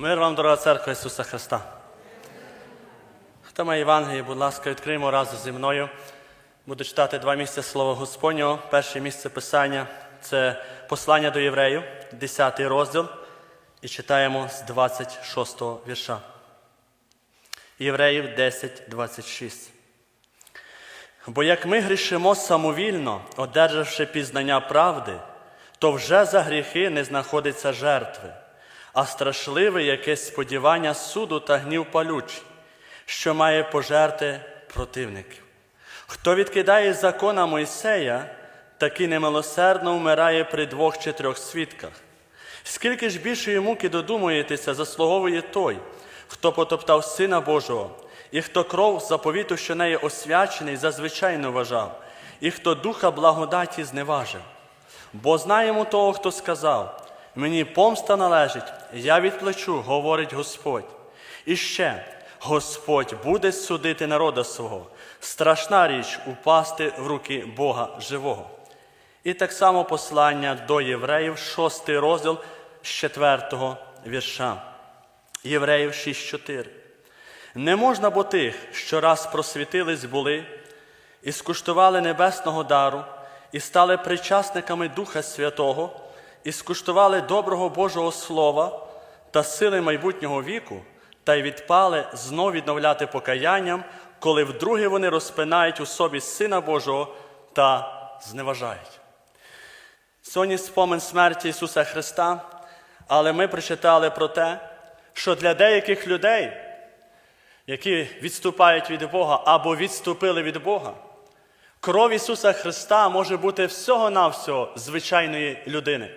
Мир вам, дорога церква Ісуса Христа. Хто має Євангеліє, будь ласка, відкриємо разом зі мною. Буду читати два місця Слова Господнього. Перше місце Писання це послання до євреїв, 10 розділ, і читаємо з 26 вірша. Євреїв 10, 26. Бо як ми грішимо самовільно, одержавши пізнання правди, то вже за гріхи не знаходиться жертви, а страшливе якесь сподівання суду та гнів палючий, що має пожерти противників. Хто відкидає закона Мойсея, такий немилосердно вмирає при двох чи трьох свідках. Скільки ж більшої муки додумуєтеся, заслуговує той, хто потоптав Сина Божого, і хто кров заповіту, що неї освячений, зазвичайно вважав, і хто духа благодаті зневажив. Бо знаємо того, хто сказав: мені помста належить, я відплачу, говорить Господь. І ще Господь буде судити народа свого. Страшна річ упасти в руки Бога живого. І так само послання до євреїв, 6 розділ з 4 вірша. Євреїв 6.4. Не можна бо тих, що раз просвітились були, і скуштували небесного дару, і стали причасниками Духа Святого, і скуштували доброго Божого Слова та сили майбутнього віку, та й відпали знов відновляти покаянням, коли вдруге вони розпинають у собі Сина Божого та зневажають. Сьогодні спомин смерті Ісуса Христа, але ми прочитали про те, що для деяких людей, які відступають від Бога або відступили від Бога, кров Ісуса Христа може бути всього-навсього звичайної людини.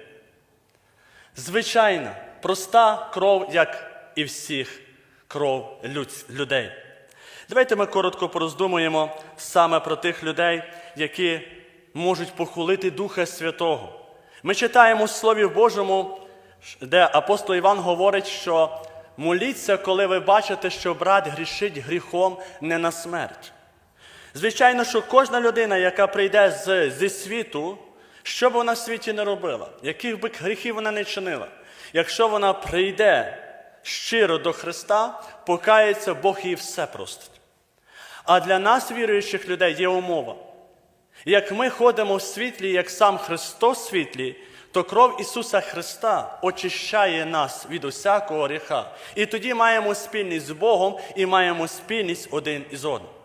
Звичайна, проста кров, як і всіх кров людей. Давайте ми коротко пороздумуємо саме про тих людей, які можуть похулити Духа Святого. Ми читаємо в Слові Божому, де апостол Іван говорить, що моліться, коли ви бачите, що брат грішить гріхом не на смерть. Звичайно, що кожна людина, яка прийде з, зі світу, що б вона в світі не робила, яких би гріхів вона не чинила, якщо вона прийде щиро до Христа, покається, Бог їй все простить. А для нас, віруючих людей, є умова. Як ми ходимо в світлі, як сам Христос світлі, то кров Ісуса Христа очищає нас від усякого гріха. І тоді маємо спільність з Богом і маємо спільність один із одним.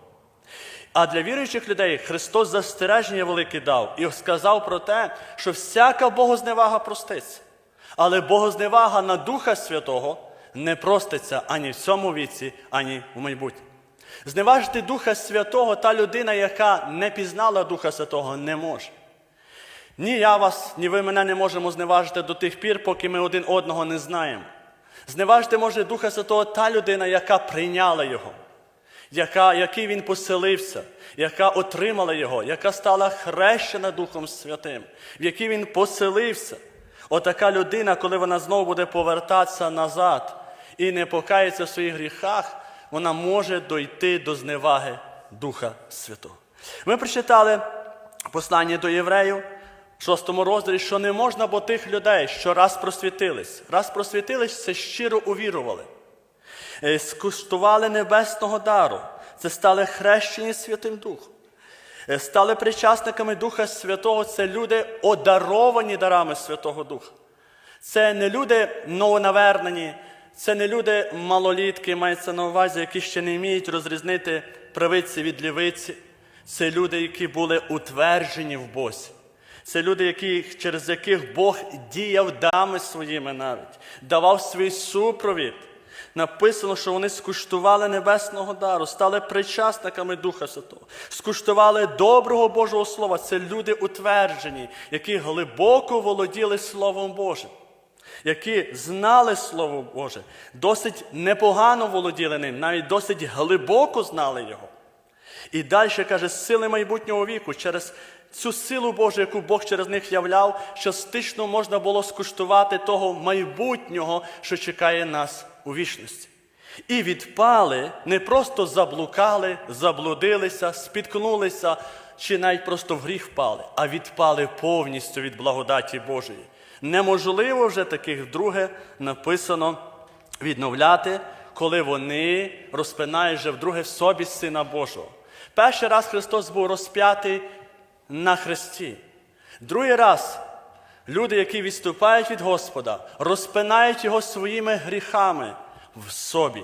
А для віруючих людей Христос застереження велике дав і сказав про те, що всяка богозневага проститься. Але богозневага на Духа Святого не проститься ані в цьому віці, ані в майбутньому. Зневажити Духа Святого та людина, яка не пізнала Духа Святого, не може. Ні я вас, ні ви мене не можемо зневажити до тих пір, поки ми один одного не знаємо. Зневажити може Духа Святого та людина, яка прийняла Його, яка, який він поселився, яка отримала Його, яка стала хрещена Духом Святим, в якій він поселився. Отака людина, коли вона знову буде повертатися назад і не покається в своїх гріхах, вона може дойти до зневаги Духа Святого. Ми прочитали послання до євреїв в шостому розділі, що не можна, бо тих людей, що раз просвітились. Раз просвітились, це щиро увірували. Е, Скуштували небесного дару. Це стали хрещені Святим Духом. Е, Стали причасниками Духа Святого. Це люди, одаровані дарами Святого Духа. Це не люди новонавернені, це не люди малолітки, мається на увазі, які ще не вміють розрізнити правиці від лівиці. Це люди, які були утверджені в Бозі. Це люди, які, через яких Бог діяв дами своїми навіть, давав свій супровід. Написано, що вони скуштували небесного дару, стали причасниками Духа Святого, скуштували доброго Божого Слова. Це люди утверджені, які глибоко володіли Словом Божим, які знали Слово Боже, досить непогано володіли ним, навіть досить глибоко знали його. І далі каже, сили майбутнього віку, через цю силу Божу, яку Бог через них являв, що стично можна було скуштувати того майбутнього, що чекає нас у вічності. І відпали, не просто заблукали, заблудилися, спіткнулися, чи навіть просто в гріх впали, а відпали повністю від благодаті Божої. Неможливо вже таких вдруге написано відновляти, коли вони розпинають вже вдруге в собі Сина Божого. Перший раз Христос був розп'ятий на хресті. Другий раз люди, які відступають від Господа, розпинають його своїми гріхами в собі.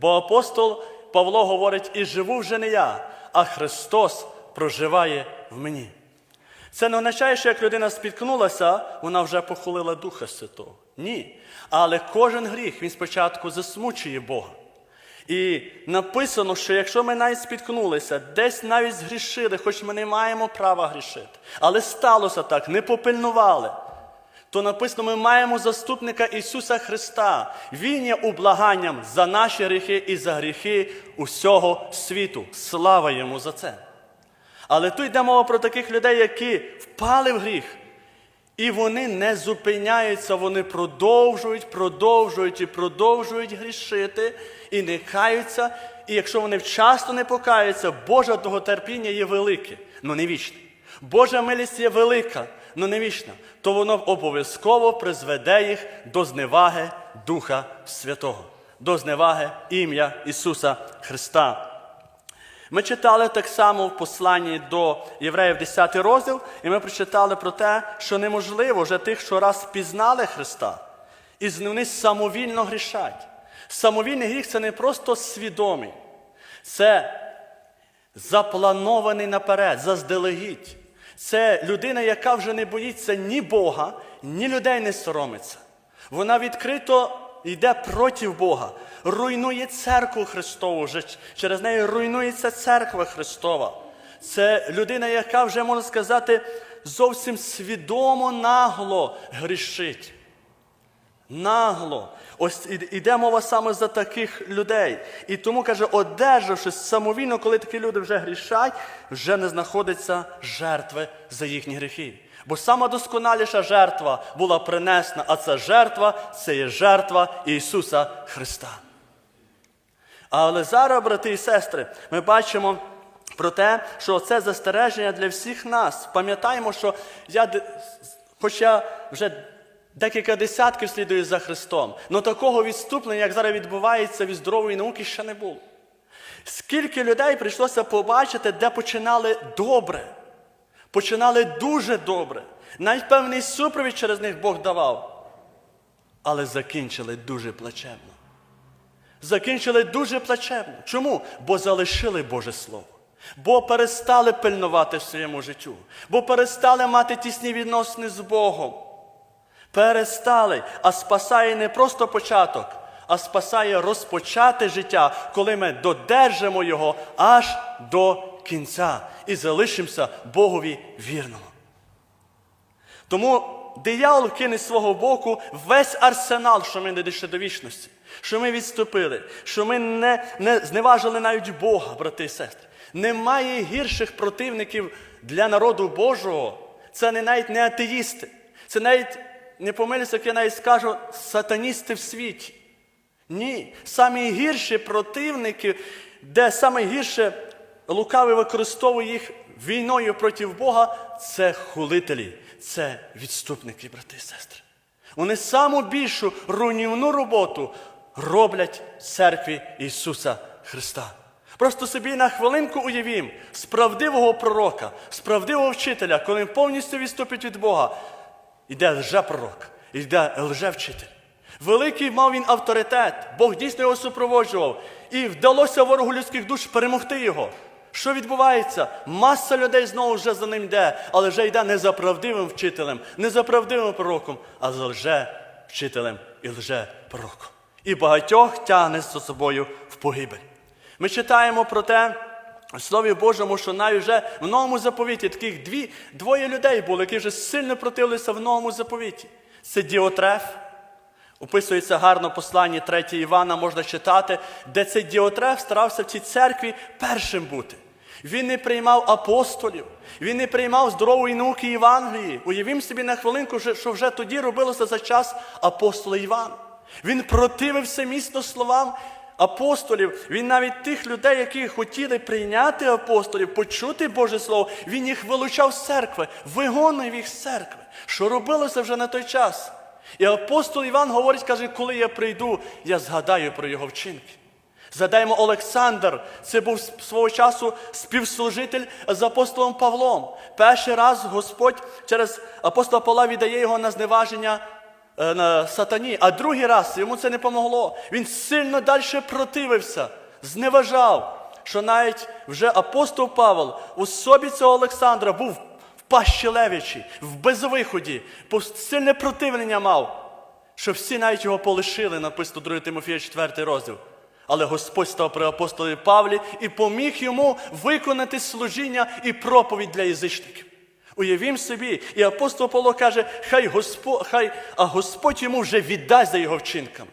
Бо апостол Павло говорить: і живу вже не я, а Христос проживає в мені. Це не означає, що як людина спіткнулася, вона вже похулила Духа Святого. Ні. Але кожен гріх він спочатку засмучує Бога. І написано, що якщо ми навіть спіткнулися, десь навіть згрішили, хоч ми не маємо права грішити, але сталося так, не попильнували, то написано, ми маємо заступника Ісуса Христа. Він є ублаганням за наші гріхи і за гріхи усього світу. Слава йому за це. Але тут йде мова про таких людей, які впали в гріх. І вони не зупиняються, вони продовжують, продовжують і продовжують грішити і не каються. І якщо вони вчасно не покаються, Божа довготерпіння є велике, але не вічне. Божа милість є велика, але не вічна. То воно обов'язково призведе їх до зневаги Духа Святого, до зневаги ім'я Ісуса Христа. Ми читали так само в посланні до євреїв 10 розділ, і ми прочитали про те, що неможливо вже тих, що раз пізнали Христа, і вони самовільно грішать. Самовільний гріх це не просто свідомий, це запланований наперед, заздалегідь. Це людина, яка вже не боїться ні Бога, ні людей не соромиться. Вона відкрито йде проти Бога, руйнує церкву Христову, вже через неї руйнується церква Христова. Це людина, яка вже, можна сказати, зовсім свідомо нагло грішить. Нагло. Ось іде мова саме за таких людей. І тому каже, одержавшись самовільно, коли такі люди вже грішать, вже не знаходиться жертви за їхні гріхи. Бо сама досконаліша жертва була принесена, а ця жертва це є жертва Ісуса Христа. Але зараз, брати і сестри, ми бачимо про те, що це застереження для всіх нас. Пам'ятаємо, що я, хоч вже декілька десятків слідую за Христом, але такого відступлення, як зараз відбувається від здорової науки, ще не було. Скільки людей прийшлося побачити, де починали добре, починали дуже добре. Навіть певний супровід через них Бог давав, але закінчили дуже плачевно закінчили дуже плачевно. Чому? Бо залишили Боже Слово. Бо перестали пильнувати в своєму життю, бо перестали мати тісні відносини з Богом. Перестали, а спасає не просто початок, а спасає розпочати життя, коли ми додержимо його аж до кінця і залишимося Богові вірному. Тому диявол кине з свого боку весь арсенал, що ми не дійшли до вічності, що ми відступили, що ми не, не зневажили навіть Бога, брати і сестри. Немає гірших противників для народу Божого. Це не навіть не атеїсти. Це навіть не помилюся, як я навіть скажу, сатаністи в світі. Ні, самі гірші противники, де саме гірше лукавий використовує їх війною проти Бога, це хулителі, це відступники, брати і сестри. Вони саму більшу руйнівну роботу роблять в церкві Ісуса Христа. Просто собі на хвилинку уявім з правдивого пророка, з правдивого вчителя, коли він повністю відступить від Бога, йде лжепророк, йде лжевчитель. Великий мав він авторитет, Бог дійсно його супроводжував, і вдалося ворогу людських душ перемогти його. Що відбувається? Маса людей знову вже за ним йде, але вже йде не за правдивим вчителем, не за правдивим пророком, а за лже-вчителем і лже-пророком. І багатьох тягне за собою в погибель. Ми читаємо про те, Слові Божому, що навіть вже в новому заповіті таких дві, двоє людей було, які вже сильно противилися в новому заповіті. Це Діотреф. Описується гарно послання 3 Івана, можна читати, де цей Діотреф старався в цій церкві першим бути. Він не приймав апостолів, він не приймав здорової науки Євангелії. Уявім собі на хвилинку, що- що вже тоді робилося за час апостола Івана. Він противився міцно словам апостолів. Він навіть тих людей, які хотіли прийняти апостолів, почути Боже Слово, він їх вилучав з церкви, вигонив їх з церкви. Що робилося вже на той час? І апостол Іван говорить, каже, коли я прийду, я згадаю про його вчинки. Згадаємо Олександр, це був свого часу співслужитель з апостолом Павлом. Перший раз Господь через апостола Павла віддає його на зневаження на сатані, а другий раз йому це не помогло. Він сильно далі противився, зневажав, що навіть вже апостол Павел у особі цього Олександра був в пащі левічі, в безвиході, сильне противлення мав що всі навіть його полишили, написано 2 Тимофія 4 розділ. Але Господь став при апостолі Павлі і поміг йому виконати служіння і проповідь для язичників. Уявім собі, і апостол Павло каже, хай Господь, хай, а Господь йому вже віддасть за його вчинками.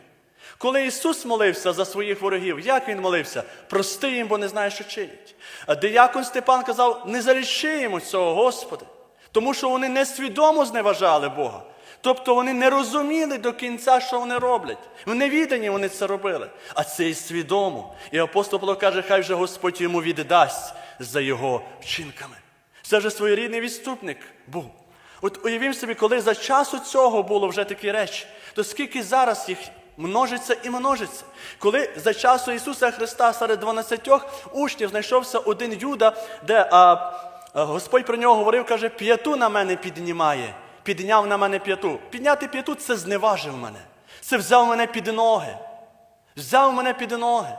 Коли Ісус молився за своїх ворогів, як Він молився? Прости їм, бо не знає, що чинять. А диякон Степан казав, не залічи цього, Господи, тому що вони несвідомо зневажали Бога. Тобто вони не розуміли до кінця, що вони роблять. В невіданні вони це робили. А це і свідомо. І апостол Павло каже, хай вже Господь йому віддасть за його вчинками. Це вже своєрідний відступник був. От уявім собі, коли за часу цього було вже такі речі, то скільки зараз їх множиться і множиться. Коли за часу Ісуса Христа серед 12 учнів знайшовся один Юда, де а, Господь про нього говорив, каже, п'яту на мене піднімає, підняв на мене п'яту. Підняти п'яту це зневажив мене. Це взяв мене під ноги. Взяв мене під ноги.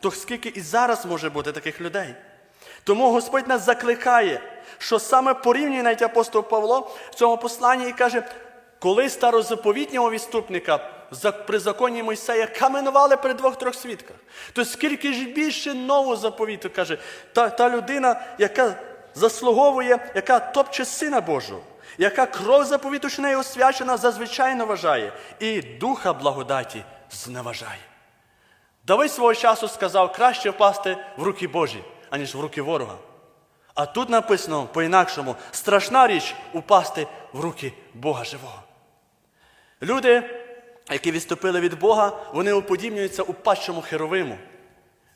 То скільки і зараз може бути таких людей? Тому Господь нас закликає, що саме порівнює навіть апостол Павло в цьому посланні і каже, коли старозаповітнього відступника при законі Мойсея каменували при двох-трьох свідках, то скільки ж більше нового заповіту каже, та, та людина, яка заслуговує, яка топче Сина Божого, яка кров заповіту, що нею освячена, зазвичай вважає, і духа благодаті зневажає. Давид свого часу сказав, краще впасти в руки Божі, аніж в руки ворога. А тут написано по-інакшому, страшна річ упасти в руки Бога живого. Люди, які відступили від Бога, вони уподібнюються у падшому херовиму,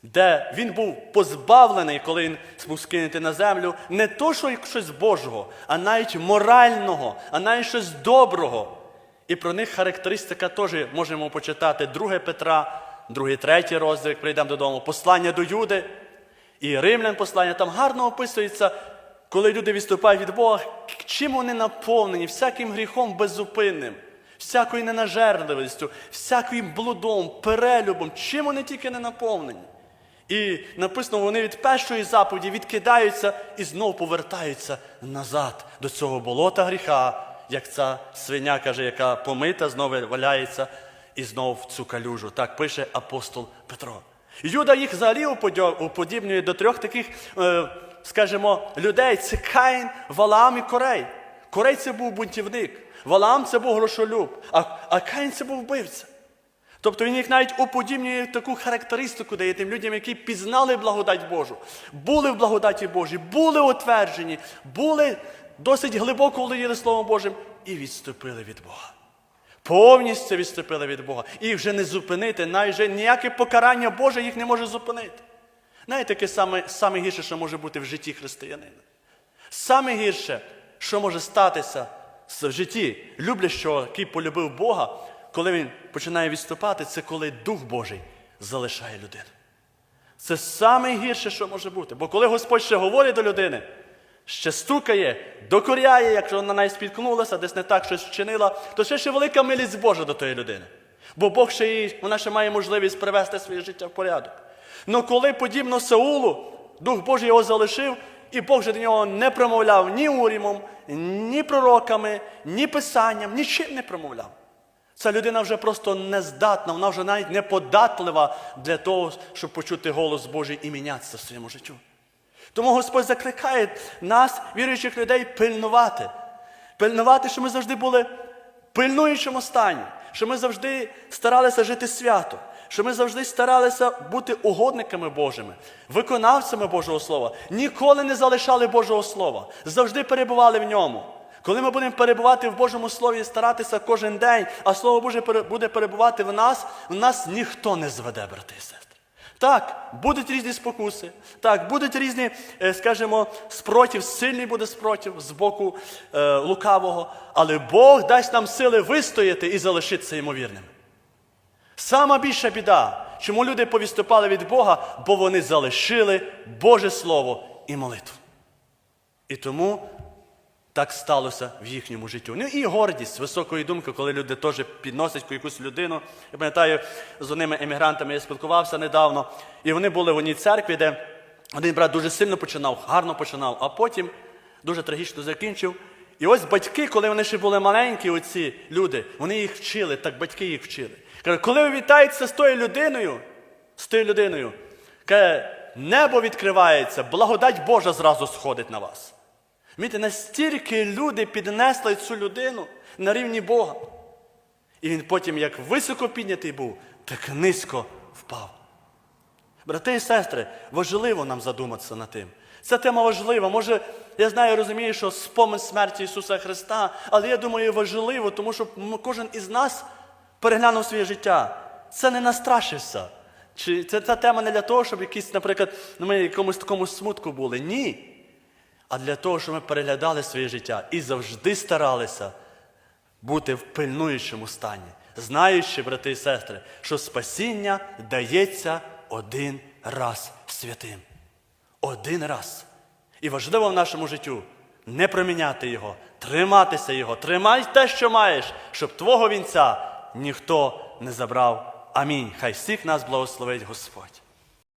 де він був позбавлений, коли він був скинутий на землю, не то, що щось Божого, а навіть морального, а навіть щось доброго. І про них характеристика теж можемо почитати 2 Петра, 2, 3 розділ, прийдемо додому, послання до Юди і Римлян послання. Там гарно описується, коли люди відступають від Бога, чим вони наповнені, всяким гріхом беззупинним, всякою ненажерливістю, всяким блудом, перелюбом, чим вони тільки не наповнені. І написано, вони від першої заповіді відкидаються і знов повертаються назад до цього болота гріха, як ця свиня каже, яка помита, знову валяється і знов в цю калюжу. Так пише апостол Петро. Юда їх взагалі уподібнює до трьох таких, е, скажімо, людей: це Каїн, Валаам і Корей. Корей це був бунтівник, Валаам це був грошолюб, а, Каїн це був вбивця. Тобто він їх навіть уподібнює таку характеристику дає тим людям, які пізнали благодать Божу, були в благодаті Божій, були утверджені, були досить глибоко володіли Словом Божим і відступили від Бога. Повністю відступили від Бога. І вже не зупинити, навіть ніяке покарання Боже їх не може зупинити. Знаєте, яке саме, саме гірше, що може бути в житті християнина? Саме гірше, що може статися в житті люблячого, який полюбив Бога, коли він починає відступати, це коли Дух Божий залишає людину. Це саме гірше, що може бути. Бо коли Господь ще говорить до людини, ще стукає, докоряє, якщо вона навіть спіткнулася, десь не так щось вчинила, то ще ще велика милість Божа до тої людини. Бо Бог ще їй, вона ще має можливість привести своє життя в порядок. Но коли подібно Саулу, Дух Божий його залишив, і Бог же до нього не промовляв ні урімом, ні пророками, ні писанням, нічим не промовляв. Ця людина вже просто не здатна, вона вже навіть не податлива для того, щоб почути голос Божий і мінятися в своєму життю. Тому Господь закликає нас, віруючих людей, пильнувати. Пильнувати, що ми завжди були в пильнуючому стані, що ми завжди старалися жити свято, що ми завжди старалися бути угодниками Божими, виконавцями Божого Слова. Ніколи не залишали Божого Слова, завжди перебували в ньому. Коли ми будемо перебувати в Божому Слові і старатися кожен день, а Слово Боже буде перебувати в нас, в нас ніхто не зведе, брати і сестри. Так, будуть різні спокуси, так, будуть різні, е, скажімо, спротив, сильний буде спротив з боку е, лукавого, але Бог дасть нам сили вистояти і залишитися ймовірним. Сама більша біда, чому люди повіступали від Бога, бо вони залишили Боже Слово і молитву. І тому так сталося в їхньому житті. Ну і гордість, високої думки, коли люди теж підносять якусь людину. Я пам'ятаю, з одними емігрантами я спілкувався недавно, і вони були в одній церкві, де один брат дуже сильно починав, гарно починав, а потім дуже трагічно закінчив. І ось батьки, коли вони ще були маленькі, оці люди, вони їх вчили, так батьки їх вчили. Кажуть, коли ви вітаєтеся з тою людиною, з тою людиною, каже, небо відкривається, благодать Божа зразу сходить на вас. Міте, настільки люди піднесли цю людину на рівні Бога. І він потім, як високо піднятий був, так низько впав. Брати і сестри, важливо нам задуматися над тим. Ця тема важлива. Може, я знаю, розумію, що спомин смерті Ісуса Христа, але я думаю, важливо, тому що кожен із нас переглянув своє життя. Це не настрашився. Чи це ця тема не для того, щоб якісь, наприклад, ну, ми якомусь такому смутку були? Ні. А для того, щоб ми переглядали своє життя і завжди старалися бути в пильнуючому стані, знаючи, брати і сестри, що спасіння дається один раз святим. Один раз. І важливо в нашому життю не проміняти його, триматися його, тримай те, що маєш, щоб твого вінця ніхто не забрав. Амінь. Хай всіх нас благословить Господь.